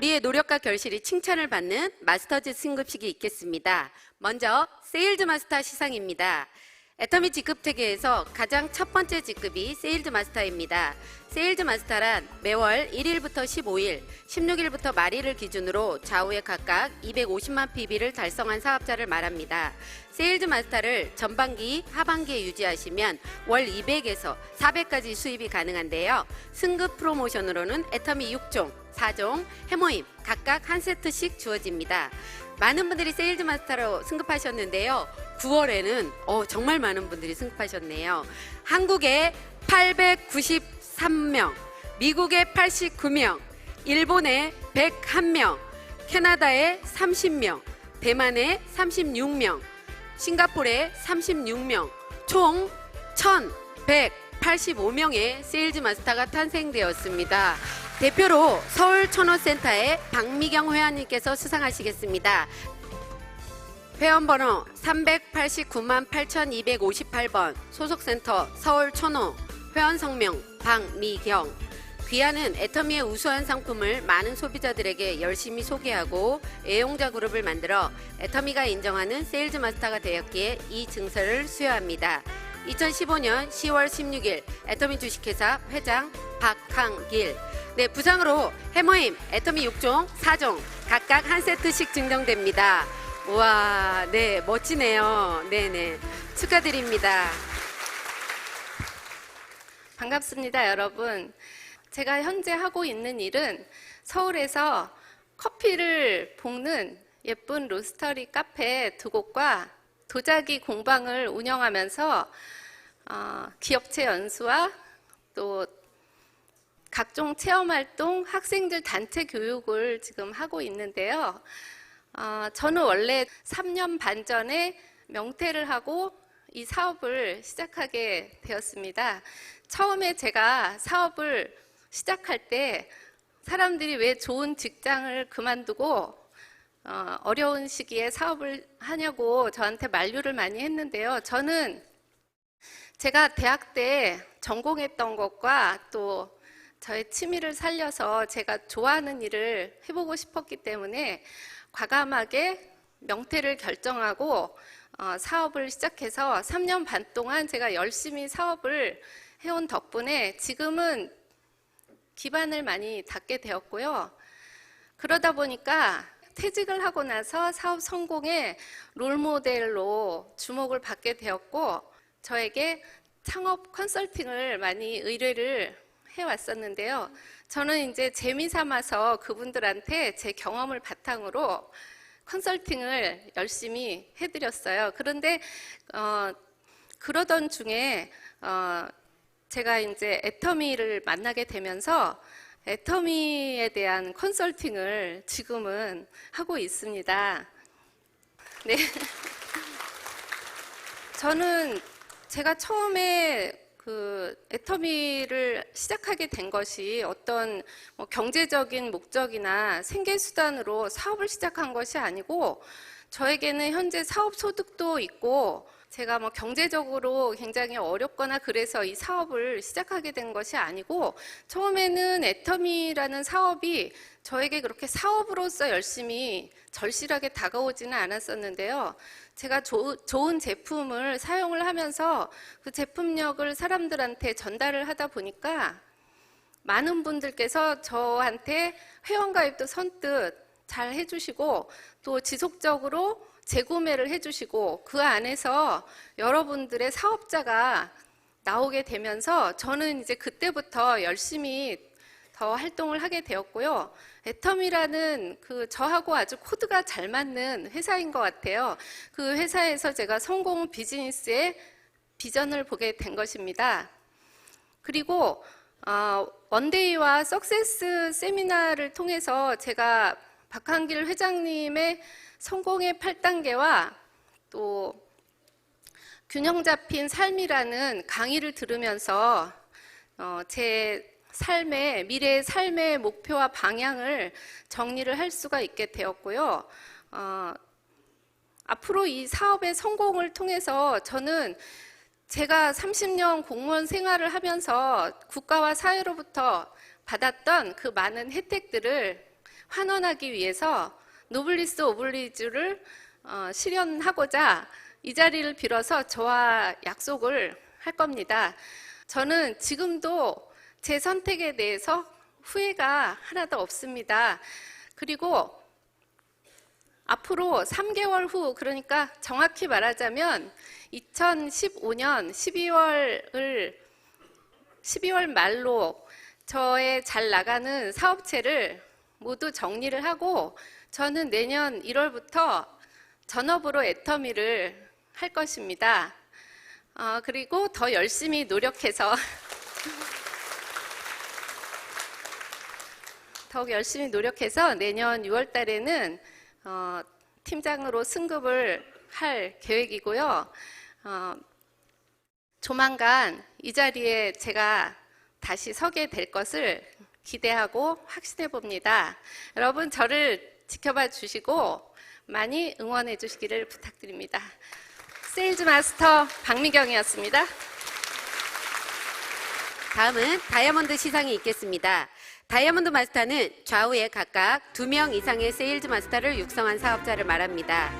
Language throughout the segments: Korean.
우리의 노력과 결실이 칭찬을 받는 마스터즈 승급식이 있겠습니다. 먼저 세일즈 마스터 시상입니다. 애터미 직급 체계에서 가장 첫 번째 직급이 세일즈 마스터입니다. 세일즈 마스터란 매월 1일부터 15일, 16일부터 말일을 기준으로 좌우에 각각 250만 PB를 달성한 사업자를 말합니다. 세일즈 마스터를 전반기, 하반기에 유지하시면 월 200에서 400까지 수입이 가능한데요. 승급 프로모션으로는 애터미 6종, 4종, 해모임 각각 한 세트씩 주어집니다. 많은 분들이 세일즈 마스터로 승급하셨는데요. 9월에는 어, 정말 많은 분들이 승급하셨네요. 한국에 893명, 미국에 89명, 일본에 101명, 캐나다에 30명, 대만에 36명, 싱가포르에 36명, 총 1,185명의 세일즈 마스터가 탄생되었습니다. 대표로 서울 천호센터의 박미경 회원님께서 수상하시겠습니다. 회원번호 389만 8258번 소속센터 서울 천호 회원 성명 박미경 귀하는 애터미의 우수한 상품을 많은 소비자들에게 열심히 소개하고 애용자 그룹을 만들어 애터미가 인정하는 세일즈 마스터가 되었기에 이 증서를 수여합니다. 2015년 10월 16일 애터미 주식회사 회장 박항길 네, 부상으로 해머임 애터미 6종, 4종 각각 한 세트씩 증정됩니다. 우와, 네, 멋지네요. 네네. 축하드립니다. 반갑습니다, 여러분. 제가 현재 하고 있는 일은 서울에서 커피를 볶는 예쁜 로스터리 카페 두 곳과 도자기 공방을 운영하면서 어, 기업체 연수와 또 각종 체험 활동, 학생들 단체 교육을 지금 하고 있는데요. 어, 저는 원래 3년 반 전에 명퇴를 하고 이 사업을 시작하게 되었습니다. 처음에 제가 사업을 시작할 때 사람들이 왜 좋은 직장을 그만두고 어, 어려운 시기에 사업을 하냐고 저한테 만류를 많이 했는데요. 저는 제가 대학 때 전공했던 것과 또 저의 취미를 살려서 제가 좋아하는 일을 해보고 싶었기 때문에 과감하게 명퇴를 결정하고 어, 사업을 시작해서 3년 반 동안 제가 열심히 사업을 해온 덕분에 지금은 기반을 많이 닦게 되었고요. 그러다 보니까 퇴직을 하고 나서 사업 성공의 롤모델로 주목을 받게 되었고 저에게 창업 컨설팅을 많이 의뢰를 해왔었는데요. 저는 이제 재미 삼아서 그분들한테 제 경험을 바탕으로 컨설팅을 열심히 해드렸어요. 그런데 어, 그러던 중에 어, 제가 이제 애터미를 만나게 되면서 애터미에 대한 컨설팅을 지금은 하고 있습니다. 네. 저는 제가 처음에 그 애터미를 시작하게 된 것이 어떤 뭐 경제적인 목적이나 생계 수단으로 사업을 시작한 것이 아니고 저에게는 현재 사업 소득도 있고 제가 뭐 경제적으로 굉장히 어렵거나 그래서 이 사업을 시작하게 된 것이 아니고 처음에는 애터미라는 사업이 저에게 그렇게 사업으로서 열심히 절실하게 다가오지는 않았었는데요. 제가 조, 좋은 제품을 사용을 하면서 그 제품력을 사람들한테 전달을 하다 보니까 많은 분들께서 저한테 회원가입도 선뜻 잘 해주시고 또 지속적으로 재구매를 해주시고 그 안에서 여러분들의 사업자가 나오게 되면서 저는 이제 그때부터 열심히 더 활동을 하게 되었고요. 애텀이라는 그 저하고 아주 코드가 잘 맞는 회사인 것 같아요. 그 회사에서 제가 성공 비즈니스의 비전을 보게 된 것입니다. 그리고 어, 원데이와 석세스 세미나를 통해서 제가 박한길 회장님의 성공의 8단계와 또 균형 잡힌 삶이라는 강의를 들으면서 어, 제 삶의 미래의 삶의 목표와 방향을 정리를 할 수가 있게 되었고요. 어, 앞으로 이 사업의 성공을 통해서 저는 제가 30년 공무원 생활을 하면서 국가와 사회로부터 받았던 그 많은 혜택들을 환원하기 위해서 노블리스 오블리주를 어, 실현하고자 이 자리를 빌어서 저와 약속을 할 겁니다. 저는 지금도 제 선택에 대해서 후회가 하나도 없습니다. 그리고 앞으로 3개월 후, 그러니까 정확히 말하자면 2015년 12월을 12월 말로 저의 잘 나가는 사업체를 모두 정리를 하고 저는 내년 1월부터 전업으로 애터미를 할 것입니다. 아, 그리고 더 열심히 노력해서 더욱 열심히 노력해서 내년 6월 달에는 어, 팀장으로 승급을 할 계획이고요. 어, 조만간 이 자리에 제가 다시 서게 될 것을 기대하고 확신해 봅니다. 여러분 저를 지켜봐 주시고 많이 응원해 주시기를 부탁드립니다. 세일즈 마스터 박미경이었습니다. 다음은 다이아몬드 시상이 있겠습니다. 다이아몬드 마스터는 좌우에 각각 두 명 이상의 세일즈 마스터를 육성한 사업자를 말합니다.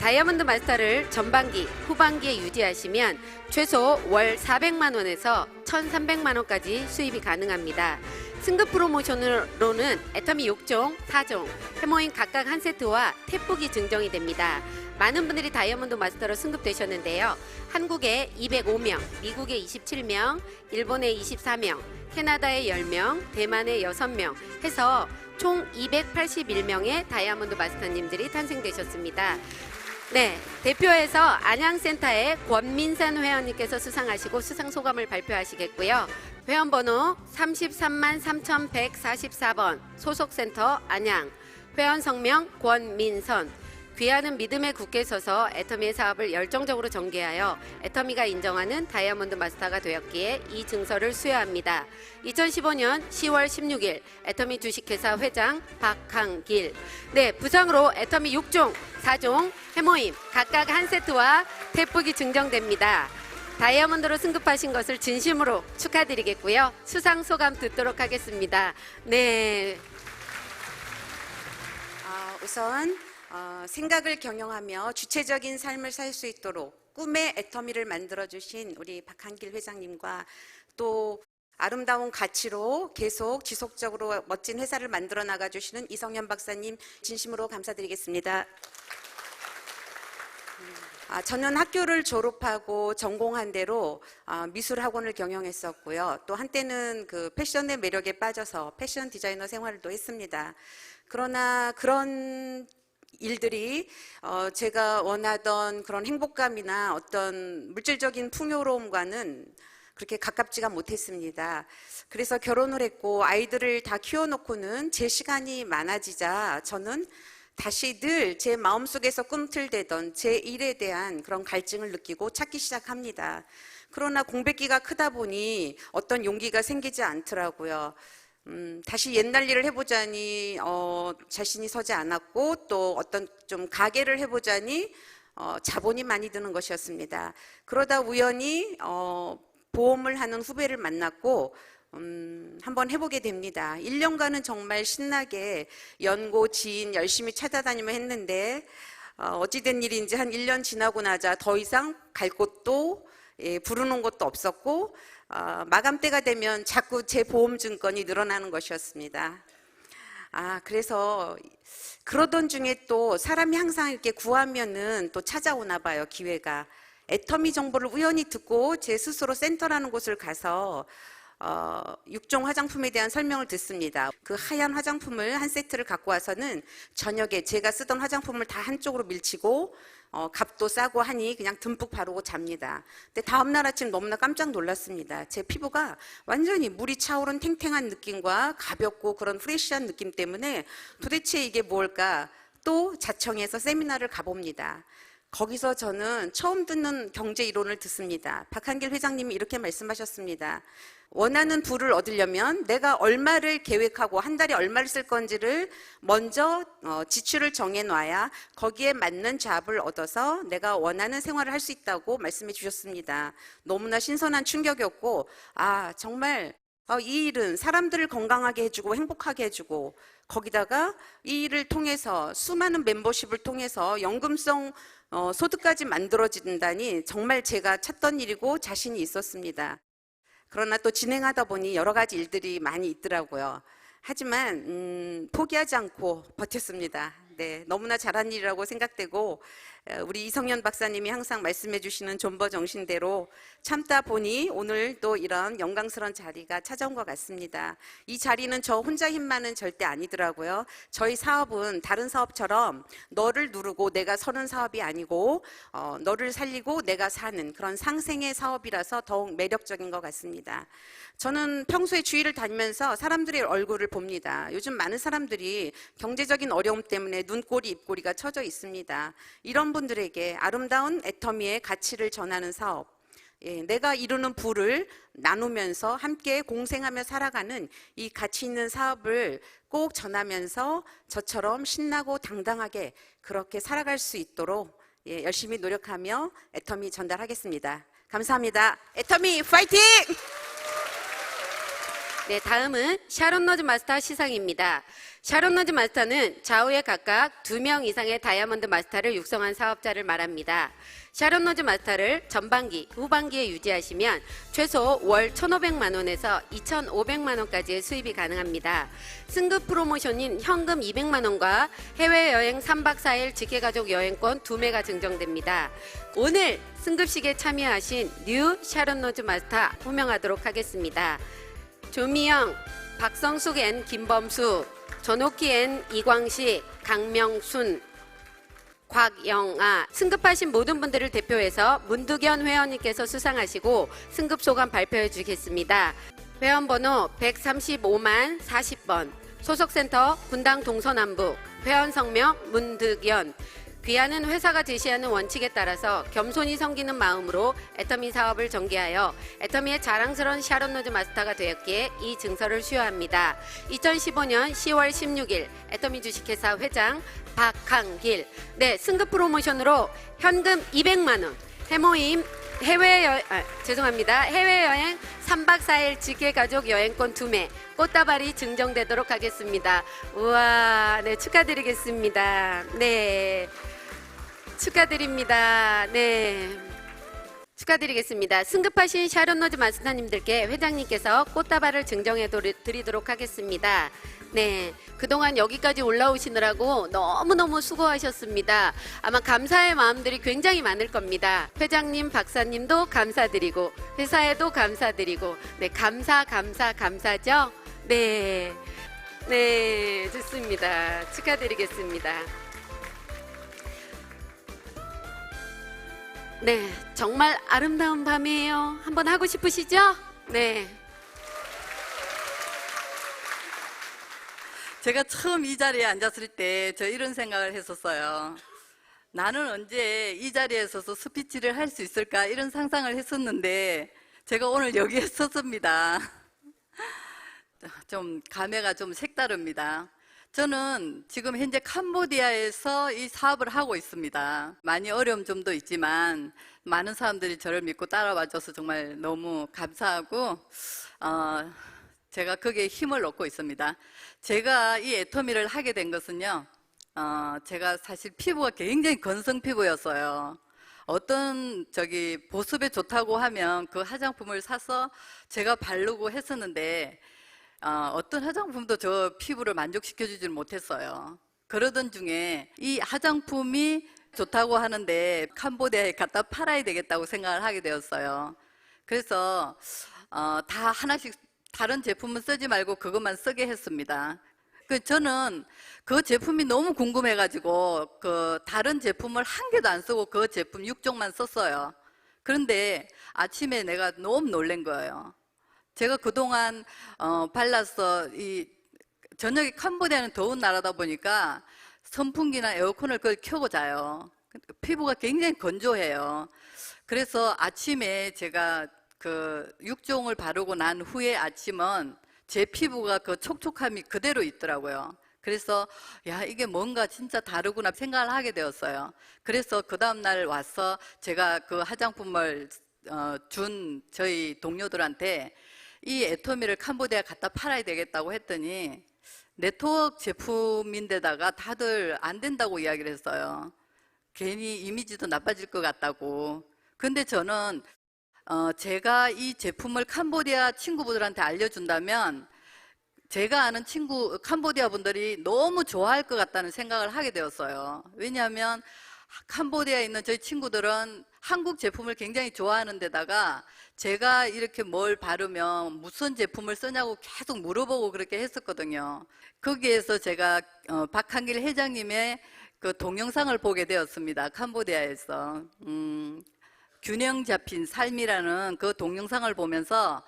다이아몬드 마스터를 전반기, 후반기에 유지하시면 최소 월 400만 원에서 1,300만 원까지 수입이 가능합니다. 승급 프로모션으로는 애터미 6종, 4종, 해모인 각각 한 세트와 탭북이 증정이 됩니다. 많은 분들이 다이아몬드 마스터로 승급되셨는데요. 한국에 205명, 미국에 27명, 일본에 24명, 캐나다에 10명, 대만에 6명 해서 총 281명의 다이아몬드 마스터님들이 탄생되셨습니다. 네, 대표에서 안양센터의 권민산 회원님께서 수상하시고 수상 소감을 발표하시겠고요. 회원번호 33만 3144번 소속센터 안양 회원 성명 권민선 귀하는 믿음의 굳게 서서 애터미의 사업을 열정적으로 전개하여 애터미가 인정하는 다이아몬드 마스터가 되었기에 이 증서를 수여합니다. 2015년 10월 16일 애터미 주식회사 회장 박항길 네 부상으로 애터미 6종, 4종 해모임 각각 한 세트와 탭북이 증정됩니다. 다이아몬드로 승급하신 것을 진심으로 축하드리겠고요. 수상 소감 듣도록 하겠습니다. 네, 아, 우선 어, 생각을 경영하며 주체적인 삶을 살 수 있도록 꿈의 애터미를 만들어 주신 우리 박한길 회장님과 또 아름다운 가치로 계속 지속적으로 멋진 회사를 만들어 나가 주시는 이성현 박사님 진심으로 감사드리겠습니다. 아, 저는 학교를 졸업하고 전공한 대로 아, 미술 학원을 경영했었고요. 또 한때는 그 패션의 매력에 빠져서 패션 디자이너 생활도 했습니다. 그러나 그런 일들이 어, 제가 원하던 그런 행복감이나 어떤 물질적인 풍요로움과는 그렇게 가깝지가 못했습니다. 그래서 결혼을 했고 아이들을 다 키워놓고는 제 시간이 많아지자 저는 다시 늘 제 마음속에서 꿈틀대던 제 일에 대한 그런 갈증을 느끼고 찾기 시작합니다. 그러나 공백기가 크다 보니 어떤 용기가 생기지 않더라고요. 음, 다시 옛날 일을 해보자니 어, 자신이 서지 않았고 또 어떤 좀 가게를 해보자니 어, 자본이 많이 드는 것이었습니다. 그러다 우연히 어, 보험을 하는 후배를 만났고 음, 한번 해보게 됩니다. 1년간은 정말 신나게 연고 지인 열심히 찾아다니며 했는데 어, 어찌된 일인지 한 1년 지나고 나자 더 이상 갈 곳도 예, 부르는 곳도 없었고 어, 마감 때가 되면 자꾸 제 보험 증권이 늘어나는 것이었습니다. 아, 그래서 그러던 중에 또 사람이 항상 이렇게 구하면은 또 찾아오나 봐요, 기회가. 애터미 정보를 우연히 듣고 제 스스로 센터라는 곳을 가서 어, 육종 화장품에 대한 설명을 듣습니다. 그 하얀 화장품을 한 세트를 갖고 와서는 저녁에 제가 쓰던 화장품을 다 한쪽으로 밀치고 어, 값도 싸고 하니 그냥 듬뿍 바르고 잡니다. 근데 다음날 아침 너무나 깜짝 놀랐습니다. 제 피부가 완전히 물이 차오른 탱탱한 느낌과 가볍고 그런 프레시한 느낌 때문에 도대체 이게 뭘까? 또 자청해서 세미나를 가봅니다. 거기서 저는 처음 듣는 경제 이론을 듣습니다. 박한길 회장님이 이렇게 말씀하셨습니다. 원하는 부를 얻으려면 내가 얼마를 계획하고 한 달에 얼마를 쓸 건지를 먼저 어, 지출을 정해놔야 거기에 맞는 잡을 얻어서 내가 원하는 생활을 할 수 있다고 말씀해 주셨습니다. 너무나 신선한 충격이었고, 아, 정말 어, 이 일은 사람들을 건강하게 해주고 행복하게 해주고 거기다가 이 일을 통해서 수많은 멤버십을 통해서 연금성 어, 소득까지 만들어진다니 정말 제가 찾던 일이고 자신이 있었습니다. 그러나 또 진행하다 보니 여러 가지 일들이 많이 있더라고요. 하지만 음, 포기하지 않고 버텼습니다. 네, 너무나 잘한 일이라고 생각되고 어, 우리 이성현 박사님이 항상 말씀해 주시는 존버 정신대로 참다 보니 오늘 또 이런 영광스러운 자리가 찾아온 것 같습니다. 이 자리는 저 혼자 힘만은 절대 아니더라고요. 저희 사업은 다른 사업처럼 너를 누르고 내가 서는 사업이 아니고 어, 너를 살리고 내가 사는 그런 상생의 사업이라서 더욱 매력적인 것 같습니다. 저는 평소에 주위를 다니면서 사람들의 얼굴을 봅니다. 요즘 많은 사람들이 경제적인 어려움 때문에 눈꼬리, 입꼬리가 처져 있습니다. 이런 분들에게 아름다운 애터미의 가치를 전하는 사업, 예, 내가 이루는 부를 나누면서 함께 공생하며 살아가는 이 가치 있는 사업을 꼭 전하면서 저처럼 신나고 당당하게 그렇게 살아갈 수 있도록 예, 열심히 노력하며 애터미 전달하겠습니다. 감사합니다. 애터미 파이팅! 네, 다음은 샤론 노즈 마스터 시상입니다. 샤론 노즈 마스터는 좌우에 각각 두 명 이상의 다이아몬드 마스터를 육성한 사업자를 말합니다. 샤론 노즈 마스터를 전반기, 후반기에 유지하시면 최소 월 1,500만 원에서 2,500만 원까지의 수입이 가능합니다. 승급 프로모션인 현금 200만 원과 해외여행 3박 4일 직계가족 여행권 2매가 증정됩니다. 오늘 승급식에 참여하신 뉴 샤론 노즈 마스터 호명하도록 하겠습니다. 조미영, 박성숙 앤 김범수, 전옥희 앤 이광식, 강명순, 곽영아. 승급하신 모든 분들을 대표해서 문두견 회원님께서 수상하시고 승급 소감 발표해 주겠습니다. 회원 번호 135만 40번. 소속센터 분당 동서남북. 회원 성명 문득연 귀하는 회사가 제시하는 원칙에 따라서 겸손히 섬기는 마음으로 애터미 사업을 전개하여 애터미의 자랑스러운 샤론 노즈 마스터가 되었기에 이 증서를 수여합니다. 2015년 10월 16일 애터미 주식회사 회장 박항길 네 승급 프로모션으로 현금 200만 원 해모임 해외여 아, 죄송합니다 해외 여행 3박 4일 직계 가족 여행권 2매 꽃다발이 증정되도록 하겠습니다. 우와 네 축하드리겠습니다. 네 축하드립니다. 네. 축하드리겠습니다. 승급하신 샤론 노즈 마스터님들께 회장님께서 꽃다발을 증정해 드리도록 하겠습니다. 네. 그동안 여기까지 올라오시느라고 너무너무 수고하셨습니다. 아마 감사의 마음들이 굉장히 많을 겁니다. 회장님, 박사님도 감사드리고, 회사에도 감사드리고, 네. 감사, 감사, 감사죠? 네. 네. 좋습니다. 축하드리겠습니다. 네, 정말 아름다운 밤이에요. 한번 하고 싶으시죠? 네. 제가 처음 이 자리에 앉았을 때 저 이런 생각을 했었어요. 나는 언제 이 자리에 서서 스피치를 할 수 있을까 이런 상상을 했었는데 제가 오늘 여기에 섰습니다. 좀 감회가 좀 색다릅니다. 저는 지금 현재 캄보디아에서 이 사업을 하고 있습니다. 많이 어려운 점도 있지만 많은 사람들이 저를 믿고 따라와 줘서 정말 너무 감사하고 어, 제가 거기에 힘을 얻고 있습니다. 제가 이 애터미를 하게 된 것은요, 어, 제가 사실 피부가 굉장히 건성 피부였어요. 어떤 저기 보습에 좋다고 하면 그 화장품을 사서 제가 바르고 했었는데 어, 어떤 화장품도 저 피부를 만족시켜주지를 못했어요. 그러던 중에 이 화장품이 좋다고 하는데 캄보디아에 갖다 팔아야 되겠다고 생각을 하게 되었어요. 그래서 어, 다 하나씩 다른 제품은 쓰지 말고 그것만 쓰게 했습니다. 그 저는 그 제품이 너무 궁금해가지고 그 다른 제품을 한 개도 안 쓰고 그 제품 6종만 썼어요. 그런데 아침에 내가 너무 놀란 거예요. 제가 그동안 어, 발라서 이 저녁에 캄보디아는 더운 나라다 보니까 선풍기나 에어컨을 그걸 켜고 자요. 피부가 굉장히 건조해요. 그래서 아침에 제가 그 육종을 바르고 난 후에 아침은 제 피부가 그 촉촉함이 그대로 있더라고요. 그래서 야 이게 뭔가 진짜 다르구나 생각을 하게 되었어요. 그래서 그 다음 날 와서 제가 그 화장품을 어, 준 저희 동료들한테 이 애터미를 캄보디아 갖다 팔아야 되겠다고 했더니 네트워크 제품인데다가 다들 안 된다고 이야기를 했어요. 괜히 이미지도 나빠질 것 같다고. 근데 저는 어, 제가 이 제품을 캄보디아 친구분들한테 알려준다면 제가 아는 친구 캄보디아 분들이 너무 좋아할 것 같다는 생각을 하게 되었어요. 왜냐하면 캄보디아에 있는 저희 친구들은 한국 제품을 굉장히 좋아하는 데다가 제가 이렇게 뭘 바르면 무슨 제품을 쓰냐고 계속 물어보고 그렇게 했었거든요. 거기에서 제가 어, 박한길 회장님의 그 동영상을 보게 되었습니다. 캄보디아에서. 음, 균형 잡힌 삶이라는 그 동영상을 보면서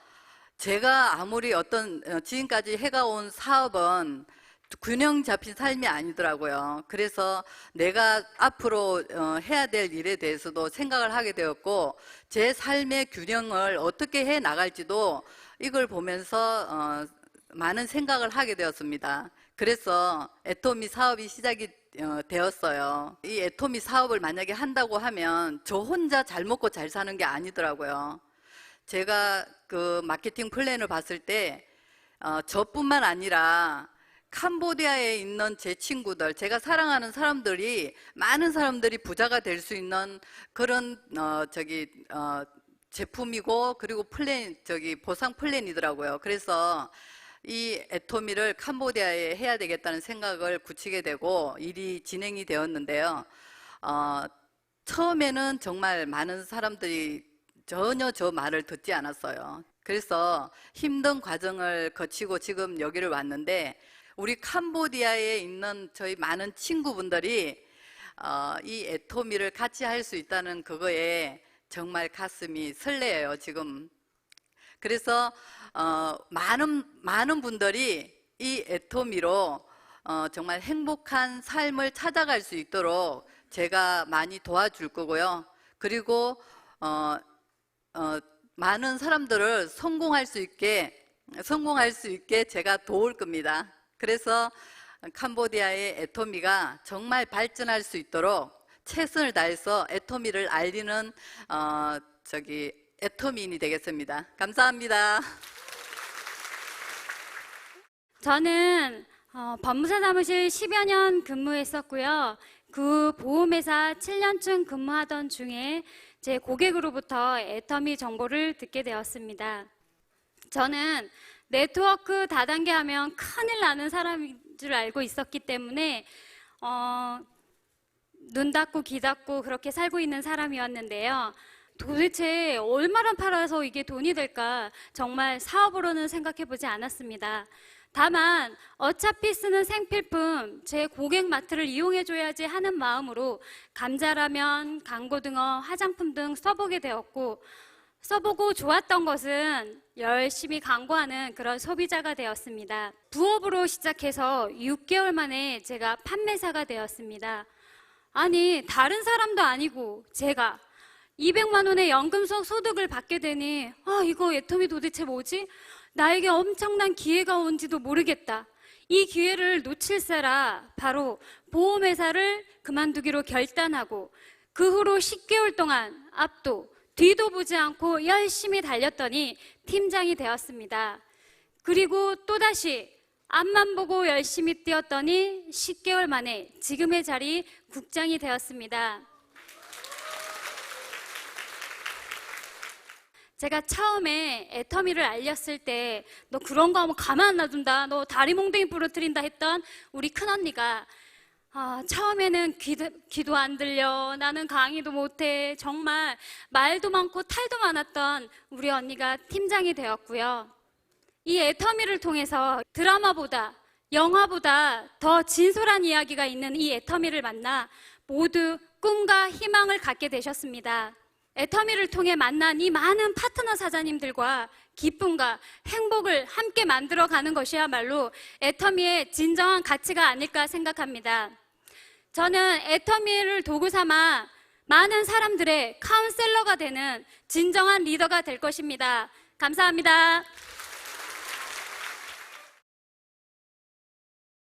제가 아무리 어떤 어, 지금까지 해가 온 사업은 균형 잡힌 삶이 아니더라고요. 그래서 내가 앞으로 어, 해야 될 일에 대해서도 생각을 하게 되었고 제 삶의 균형을 어떻게 해 나갈지도 이걸 보면서 어, 많은 생각을 하게 되었습니다. 그래서 애토미 사업이 시작이 어, 되었어요. 이 애토미 사업을 만약에 한다고 하면 저 혼자 잘 먹고 잘 사는 게 아니더라고요. 제가 그 마케팅 플랜을 봤을 때 어, 저뿐만 아니라 캄보디아에 있는 제 친구들, 제가 사랑하는 사람들이 많은 사람들이 부자가 될 수 있는 그런 어, 저기 어, 제품이고 그리고 플랜 저기 보상 플랜이더라고요. 그래서 이 애토미를 캄보디아에 해야 되겠다는 생각을 굳히게 되고 일이 진행이 되었는데요. 어, 처음에는 정말 많은 사람들이 전혀 저 말을 듣지 않았어요. 그래서 힘든 과정을 거치고 지금 여기를 왔는데 우리 캄보디아에 있는 저희 많은 친구분들이 어, 이 애토미를 같이 할 수 있다는 그거에 정말 가슴이 설레요 지금. 그래서 어, 많은 많은 분들이 이 애토미로 어, 정말 행복한 삶을 찾아갈 수 있도록 제가 많이 도와줄 거고요. 그리고 어, 어, 많은 사람들을 성공할 수 있게 성공할 수 있게 제가 도울 겁니다. 그래서 캄보디아의 애토미가 정말 발전할 수 있도록 최선을 다해서 애토미를 알리는 어, 저기 애토미인이 되겠습니다. 감사합니다. 저는 어, 법무사 사무실 10여 년 근무했었고요. 그 보험회사 7년쯤 근무하던 중에 제 고객으로부터 애터미 정보를 듣게 되었습니다. 저는 네트워크 다단계 하면 큰일 나는 사람인 줄 알고 있었기 때문에 어, 눈 닫고 귀 닫고 그렇게 살고 있는 사람이었는데요. 도대체 얼마나 팔아서 이게 돈이 될까 정말 사업으로는 생각해 보지 않았습니다. 다만 어차피 쓰는 생필품 제 고객 마트를 이용해 줘야지 하는 마음으로 감자라면 강고등어 화장품 등 써보게 되었고 써보고 좋았던 것은 열심히 광고하는 그런 소비자가 되었습니다. 부업으로 시작해서 6개월 만에 제가 판매사가 되었습니다. 아니 다른 사람도 아니고 제가 200만 원의 연금성 소득을 받게 되니 아 이거 애터미 도대체 뭐지? 나에게 엄청난 기회가 온지도 모르겠다. 이 기회를 놓칠세라 바로 보험회사를 그만두기로 결단하고 그 후로 10개월 동안 앞도 뒤도 보지 않고 열심히 달렸더니 팀장이 되었습니다. 그리고 또다시 앞만 보고 열심히 뛰었더니 10개월 만에 지금의 자리 국장이 되었습니다. 제가 처음에 애터미를 알렸을 때 너 그런 거 하면 가만 안 놔둔다. 너 다리 몽둥이 부러뜨린다 했던 우리 큰언니가 아, 처음에는 귀도, 귀도 안 들려. 나는 강의도 못해. 정말 말도 많고 탈도 많았던 우리 언니가 팀장이 되었고요. 이 애터미를 통해서 드라마보다 영화보다 더 진솔한 이야기가 있는 이 애터미를 만나 모두 꿈과 희망을 갖게 되셨습니다. 애터미를 통해 만난 이 많은 파트너 사장님들과 기쁨과 행복을 함께 만들어 가는 것이야말로 애터미의 진정한 가치가 아닐까 생각합니다. 저는 애터미를 도구 삼아 많은 사람들의 카운셀러가 되는 진정한 리더가 될 것입니다. 감사합니다.